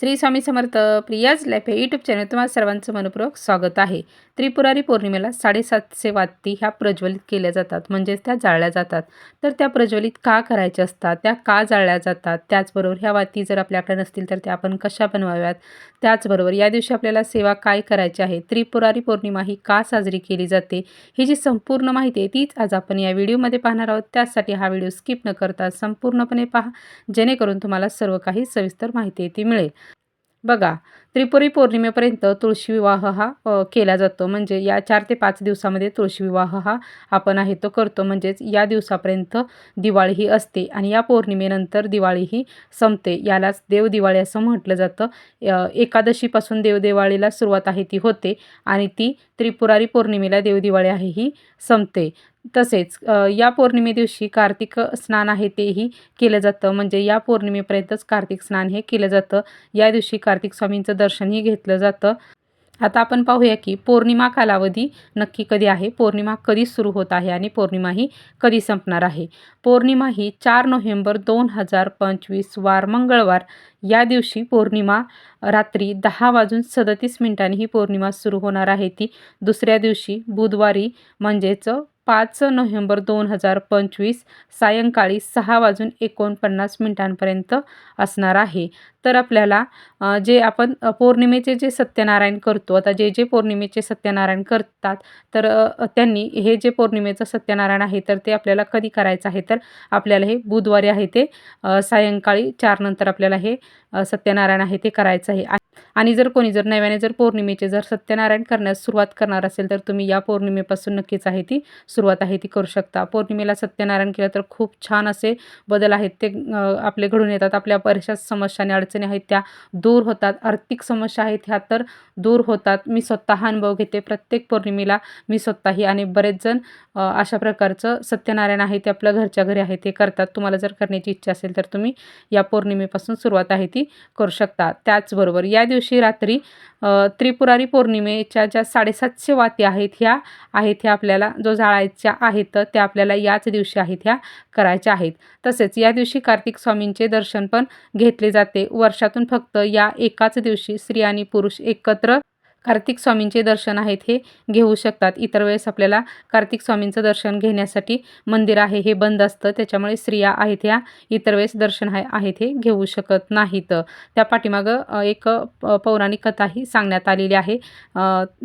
Shri Swami Samarth Priya's life या YouTube channel तुम्हाला सर्वांचं मनपूर्वक स्वागत आहे. त्रिपुरारी पौर्णिमेला साडेसातशे वाती ह्या प्रज्वलित केल्या जातात म्हणजेच त्या जाळल्या जातात. तर त्या प्रज्वलित का करायच्या असतात? त्या का जाळल्या जातात? त्याचबरोबर ह्या वाती जर आपल्याकडे नसतील तर त्या आपण कशा बनवाव्यात? त्याचबरोबर या दिवशी आपल्याला सेवा काय करायची आहे? त्रिपुरारी पौर्णिमा ही का साजरी केली जाते? ही जी संपूर्ण माहिती आहे तीच आज आपण या व्हिडिओमध्ये पाहणार आहोत. त्यासाठी हा व्हिडिओ स्किप न करता संपूर्णपणे पहा. जेणेकरून तुम्हाला सर्व काही सविस्तर माहिती ती मिळेल. बघा त्रिपुरी पौर्णिमेपर्यंत तुळशी विवाह हा केला जातो. म्हणजे या चार ते पाच दिवसामध्ये तुळशी विवाह हा आपण आहे तो करतो. म्हणजेच या दिवसापर्यंत दिवाळी ही असते आणि या पौर्णिमेनंतर दिवाळी ही संपते. यालाच देवदिवाळी असं म्हटलं जातं. एकादशीपासून देवदिवाळीला सुरुवात आहे ती होते आणि ती त्रिपुरारी पौर्णिमेला देवदिवाळी आहे ही संपते. तसेच या पौर्णिमे दिवशी कार्तिक स्नान आहे तेही केलं जातं. म्हणजे या पौर्णिमेपर्यंतच कार्तिक स्नान हे केलं जातं. या दिवशी कार्तिक स्वामींचं दर्शनही घेतलं जातं. आता आपण पाहूया की पौर्णिमा कालावधी नक्की कधी आहे? पौर्णिमा कधी सुरू होत आहे आणि पौर्णिमा ही कधी संपणार आहे? पौर्णिमा ही चार नोव्हेंबर दोन हजार पंचवीस वार मंगळवार. या दिवशी पौर्णिमा रात्री दहा वाजून सदतीस मिनिटांनी ही पौर्णिमा सुरू होणार आहे. ती दुसऱ्या दिवशी बुधवारी म्हणजेच पाच नोव्हेंबर दोन हजार पंचवीस सायंकाळी सहा वाजून एकोणपन्नास मिनिटांपर्यंत असणार आहे. तर आपल्याला जे आपण पौर्णिमेचे जे सत्यनारायण करतो आता जे जे पौर्णिमेचे सत्यनारायण करतात तर त्यांनी हे जे पौर्णिमेचं सत्यनारायण आहे तर ते आपल्याला कधी करायचं आहे? तर आपल्याला हे बुधवारी आहे ते सायंकाळी चारनंतर आपल्याला हे सत्यनारायण आहे ते करायचं आहे. आणि जर कोणी जर नव्याने जर पौर्णिमेचे जर सत्यनारायण करण्यास सुरुवात करणार असेल तर तुम्ही या पौर्णिमेपासून नक्कीच आहे ती सुरुवात आहे ती करू शकता. पौर्णिमेला सत्यनारायण केलं तर खूप छान असे बदल आहेत ते आपले घडून येतात आपल्या बऱ्याचशा समस्या आणि अडचणी आहेत त्या दूर होतात. आर्थिक समस्या आहेत ह्या तर दूर होतात. मी स्वतः अनुभव घेते. प्रत्येक पौर्णिमेला मी स्वतःही आणि बरेच जण अशा प्रकारचं सत्यनारायण आहे ते आपल्या घरच्या घरी आहे ते करतात. तुम्हाला जर करण्याची इच्छा असेल तर तुम्ही या पौर्णिमेपासून सुरुवात आहे ती करू शकता. त्याचबरोबर या दिवशी रात्री त्रिपुरारी पौर्णिमेच्या ज्या साडेसातशे वाती आहेत ह्या आहेत ह्या आपल्याला जो जाळायच्या आहेत त्या आपल्याला याच दिवशी आहेत ह्या करायच्या आहेत. तसेच या दिवशी कार्तिक स्वामींचे दर्शन पण घेतले जाते. वर्षातून फक्त या एकाच दिवशी स्त्री आणि पुरुष एकत्र कार्तिक स्वामींचे दर्शन आहेत हे घेऊ शकतात. इतर वेळेस आपल्याला कार्तिक स्वामींचं दर्शन घेण्यासाठी मंदिर आहे हे बंद असतं. त्याच्यामुळे स्त्रिया आहेत ह्या इतर वेळेस दर्शन आहे आहेत हे घेऊ शकत नाहीत. त्या पाठीमागं एक प- पौराणिक कथाही सांगण्यात आलेली आहे.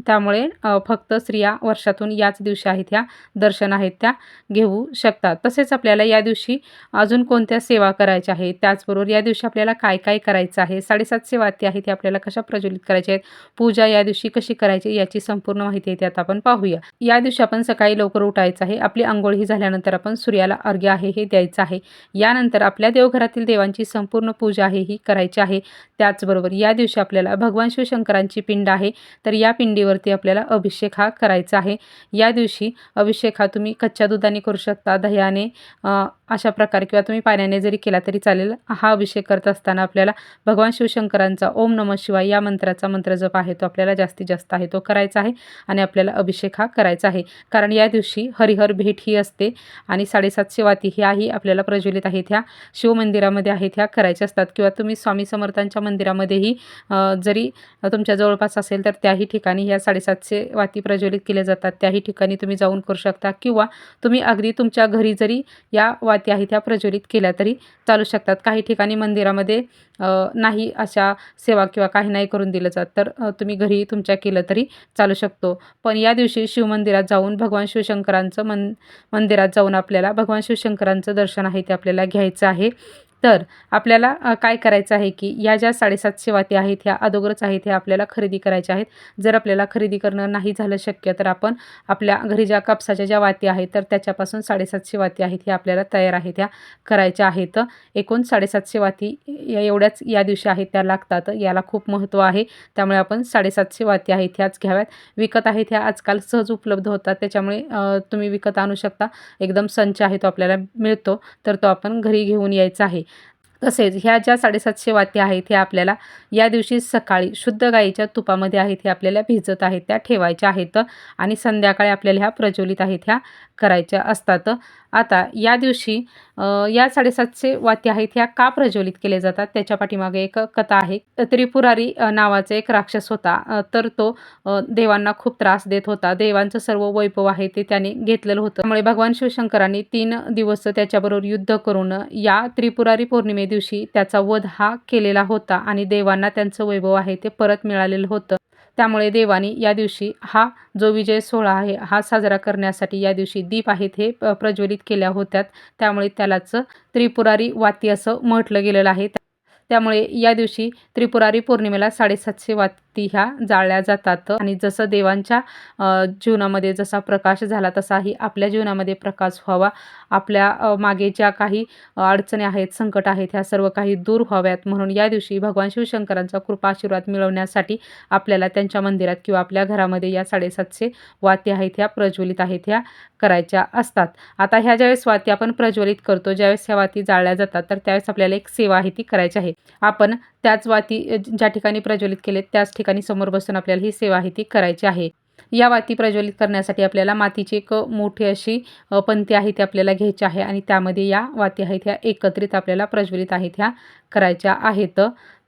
त्यामुळे फक्त स्त्रिया वर्षातून याच दिवशी आहेत ह्या दर्शन आहेत त्या घेऊ शकतात. तसेच आपल्याला या दिवशी अजून कोणत्या सेवा करायच्या आहेत? त्याचबरोबर या दिवशी आपल्याला काय काय करायचं आहे? साडेसातशे वाती आहेत ते आपल्याला कशा प्रज्वलित करायच्या आहेत? पूजा या दिवशी दिवशी कशी करायची याची संपूर्ण माहिती येते त्यात आपण पाहूया. या दिवशी आपण सकाळी लवकर उठायचं आहे. आपली आंघोळ ही झाल्यानंतर आपण सूर्याला अर्घ्य आहे हे द्यायचं आहे. यानंतर आपल्या देवघरातील देवांची संपूर्ण पूजा आहे ही करायची आहे. त्याचबरोबर या दिवशी आपल्याला भगवान शिवशंकरांची पिंड आहे तर या पिंडीवरती आपल्याला अभिषेक हा करायचा आहे. या दिवशी अभिषेक हा तुम्ही कच्च्या दुधाने करू शकता दह्याने अशा प्रकारे किंवा तुम्ही पाण्याने जरी केला तरी चालेल. हा अभिषेक करत असताना आपल्याला भगवान शिवशंकरांचा ओम नम शिवाय या मंत्राचा मंत्र जप आहे तो आपल्याला जास्तीत जास्त आहे तो करायचा आहे आणि आपल्याला अभिषेक हा करायचा आहे. कारण या दिवशी हरिहर भेट ही असते आणि साडेसातशे वाती ह्याही आपल्याला प्रज्वलित आहेत. ह्या शिवमंदिरामध्ये आहेत ह्या करायच्या असतात. किंवा तुम्ही स्वामी समर्थांच्या मंदिरामध्येही जरी तुमच्या जवळपास असेल तर त्याही ठिकाणी ह्या साडेसातशे वाती प्रज्वलित केल्या जातात. त्याही ठिकाणी तुम्ही जाऊन करू शकता. किंवा तुम्ही अगदी तुमच्या घरी जरी या वाती आहेत ह्या प्रज्वलित केल्या तरी चालू शकतात. काही ठिकाणी मंदिरामध्ये नाही अशा सेवा किंवा काही नाही करून दिलं जात. तर तुम्ही घरी तुमच्या केलं तरी चालू शकतो. पण या दिवशी शिवमंदिरात जाऊन भगवान शिवशंकरांचं मन मंदिरात जाऊन आपल्याला भगवान शिवशंकरांचं दर्शन आहे ते आपल्याला घ्यायचं आहे. तर आपल्याला काय करायचं आहे की या ज्या साडेसातशे वाती आहेत ह्या अगोदरच आहेत ह्या आपल्याला खरेदी करायच्या आहेत. जर आपल्याला खरेदी करणं नाही झालं शक्य तर आपण आपल्या घरी ज्या कापसाच्या ज्या वाती आहेत तर त्याच्यापासून साडेसातशे वाती आहेत ह्या आपल्याला तयार आहेत ह्या करायच्या आहेत. एकूण साडेसातशे वाती या एवढ्याच या दिवशी आहेत त्या लागतात. याला खूप महत्त्व आहे. त्यामुळे आपण साडेसातशे वाती आहेत ह्याच घ्याव्यात. विकत आहेत ह्या आजकाल सहज उपलब्ध होतात. त्याच्यामुळे तुम्ही विकत आणू शकता. एकदम संच आहे तो आपल्याला मिळतो. तर तो आपण घरी घेऊन यायचा आहे. तसेच ह्या ज्या साडेसातशे वात्या आहेत ह्या आपल्याला या दिवशी सकाळी शुद्ध गाईच्या तुपामध्ये आहेत हे आपल्याला भिजत आहेत त्या ठेवायच्या आहेत आणि संध्याकाळी आपल्याला ह्या प्रज्वलित आहेत ह्या करायच्या असतात. आता या दिवशी या साडेसातशे वात्या आहेत ह्या का प्रज्वलित केले जातात? त्याच्या पाठीमागे एक कथा आहे. त्रिपुरारी नावाचा एक राक्षस होता. तर तो देवांना खूप त्रास देत होता. देवांचं सर्व वैभव आहे ते त्याने घेतलेलं होतं. त्यामुळे भगवान शिवशंकरांनी तीन दिवस त्याच्याबरोबर युद्ध करून या त्रिपुरारी पौर्णिमे दिवशी त्याचा वध हा केलेला होता आणि देवांना त्यांचं वैभव आहे ते परत मिळालेलं होतं. त्यामुळे देवानी या दिवशी हा जो विजय सोहळा आहे हा साजरा करण्यासाठी या दिवशी दीप आहेत हे प्रज्वलित केल्या होत्यात. त्यामुळे त्यालाच त्रिपुरारी वाती असं म्हटलं गेलेलं आहे. त्यामुळे या दिवशी त्रिपुरारी पौर्णिमेला साडेसातशे वाती ती ह्या जाळल्या जातात. आणि जसं देवांच्या जीवनामध्ये जसा प्रकाश झाला तसाही आपल्या जीवनामध्ये प्रकाश व्हावा. आपल्या मागे ज्या काही अडचणी आहेत संकट आहेत ह्या सर्व काही दूर व्हाव्यात. म्हणून या दिवशी भगवान शिवशंकरांचा कृपा आशीर्वाद मिळवण्यासाठी आपल्याला त्यांच्या मंदिरात किंवा आपल्या घरामध्ये या साडेसातशे वाती आहेत ह्या प्रज्वलित आहेत ह्या करायच्या असतात. आता ह्या ज्यावेळेस वाती आपण प्रज्वलित करतो ज्यावेळेस ह्या वाती जाळल्या जातात तर त्यावेळेस आपल्याला एक सेवा आहे ती करायची आहे. आपण त्याच वाती ज्या ठिकाणी प्रज्वलित केले त्याच ठिकाणी समोर बसून आपल्याला ही सेवा आहे ती करायची आहे. या वाती प्रज्वलित करण्यासाठी आपल्याला मातीची एक मोठी अशी पंथी आहे ती आपल्याला घ्यायची आहे आणि त्यामध्ये या वाती आहेत ह्या एकत्रित आपल्याला प्रज्वलित आहेत ह्या करायच्या आहेत.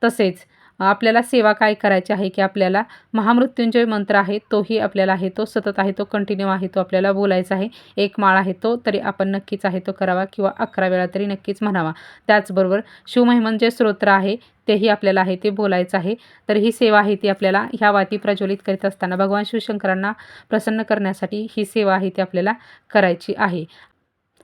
तसेच आपल्याला सेवा काय करायची आहे की आपल्याला महामृत्युंजय मंत्र आहे तोही आपल्याला आहे तो सतत आहे तो कंटिन्यू आहे तो आपल्याला बोलायचा आहे. एक माळ आहे तो तरी आपण नक्कीच आहे तो करावा किंवा अकरा वेळा तरी नक्कीच म्हणावा. त्याचबरोबर शिवमहिमन जे म्हणजे स्तोत्र आहे तेही आपल्याला आहे ते बोलायचं आहे. तर ही सेवा आहे ती आपल्याला ह्या वाती प्रज्वलित करीत असताना भगवान शिवशंकरांना प्रसन्न करण्यासाठी ही सेवा आहे ती आपल्याला करायची आहे.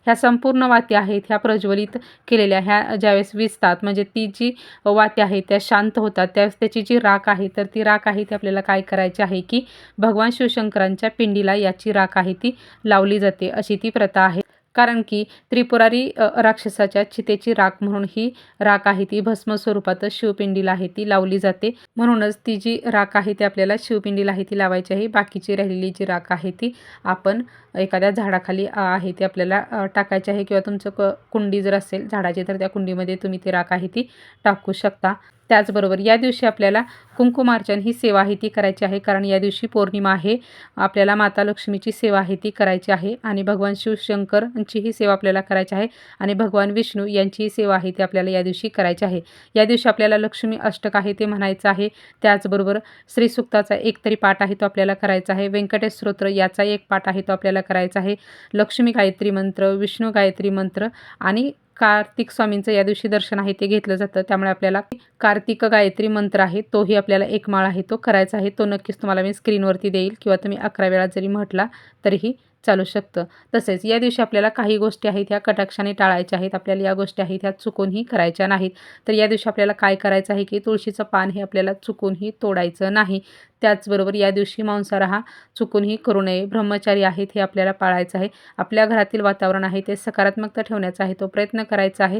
ह्या संपूर्ण वात्या आहेत ह्या प्रज्वलित केलेल्या ह्या ज्यावेळेस विजतात म्हणजे ती जी वात्या आहेत त्या शांत होतात त्यावेळेस त्याची जी राख आहे तर ती राख आहे ती आपल्याला काय करायची आहे की भगवान शिवशंकरांच्या पिंडीला याची राख आहे ती लावली जाते अशी ती प्रथा आहे. कारण की त्रिपुरारी राक्षसाच्या चितेची राख म्हणून ही राख आहे ती भस्म स्वरूपातच शिवपिंडीला आहे ती लावली जाते. म्हणूनच ती जी राख आहे ती आपल्याला शिवपिंडीला आहे ती लावायची आहे. बाकीची राहिलेली जी राख आहे ती आपण एखाद्या झाडाखाली आहे ती आपल्याला टाकायची आहे किंवा तुमचं क कुंडी जर असेल झाडाची तर त्या कुंडीमध्ये तुम्ही ती राख आहे ती टाकू शकता. त्याचबरोबर या दिवशी आपल्याला कुंकुमार्चन ही सेवा आहे ती करायची आहे. कारण या दिवशी पौर्णिमा आहे आपल्याला माता लक्ष्मीची सेवा आहे ती करायची आहे. आणि भगवान शिवशंकर ही सेवा आपल्याला करायची आहे. आणि भगवान विष्णू यांचीही सेवा आहे ती आपल्याला या दिवशी करायची आहे. या दिवशी आपल्याला लक्ष्मी अष्टक आहे ते म्हणायचं आहे. त्याचबरोबर श्रीसुक्ताचा एक तरी पाठ आहे तो आपल्याला करायचा आहे. व्यंकटेश स्तोत्र याचा एक पाठ आहे तो आपल्याला करायचा आहे. लक्ष्मी गायत्री मंत्र विष्णू गायत्री मंत्र आणि कार्तिक स्वामींचं या दिवशी दर्शन आहे ते घेतलं जातं. त्यामुळे आपल्याला कार्तिक गायत्री मंत्र आहे तोही आपल्याला एक माळ आहे तो करायचा आहे. तो नक्कीच तुम्हाला मी स्क्रीनवरती देईल किंवा तुम्ही अकरा वेळा जरी म्हटला तरीही चालू शकतं. तसेच या दिवशी आपल्याला काही गोष्टी आहेत ह्या कटाक्षाने टाळायच्या आहेत आपल्याला या गोष्टी आहेत ह्या चुकूनही करायच्या नाहीत. तर या दिवशी आपल्याला काय करायचं आहे की तुळशीचं पान हे आपल्याला चुकूनही तोडायचं नाही. त्याचबरोबर या दिवशी मांसाहार हा चुकूनही करू नये. ब्रह्मचारी आहेत हे आपल्याला पाळायचं आहे. आपल्या घरातील वातावरण आहे ते सकारात्मकता ठेवण्याचा आहे तो प्रयत्न करायचा आहे.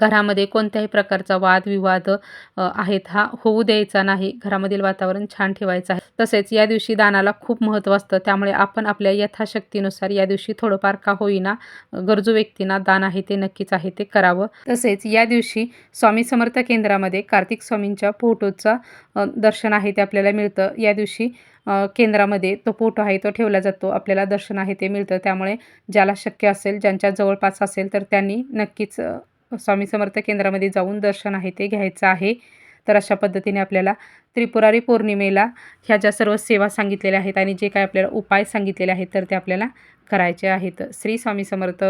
घरामध्ये कोणत्याही प्रकारचा वादविवाद आहेत हा होऊ द्यायचा नाही. घरामधील वातावरण छान ठेवायचं आहे. तसेच या दिवशी दानाला खूप महत्त्व असतं. त्यामुळे आपण आपल्या यथाशक्तीनुसार या दिवशी थोडंफार का होईना गरजू व्यक्तींना दान आहे ते नक्कीच आहे ते करावं. तसेच या दिवशी स्वामी समर्थ केंद्रामध्ये कार्तिक स्वामींच्या फोटोचं दर्शन आहे ते आपल्याला मिळतं. या दिवशी केंद्रामध्ये तो फोटो आहे तो ठेवला जातो. आपल्याला दर्शन आहे ते मिळतं. त्यामुळे ज्याला शक्य असेल ज्यांच्या जवळपास असेल तर त्यांनी नक्कीच स्वामी समर्थ केंद्रामध्ये जाऊन दर्शन आहे ते घ्यायचं आहे. तर अशा पद्धतीने आपल्याला त्रिपुरारी पौर्णिमेला ह्या ज्या सर्व सेवा सांगितलेल्या आहेत आणि जे काय आपल्याला उपाय सांगितलेले आहेत तर ते आपल्याला करायचे आहेत. श्री स्वामी समर्थ.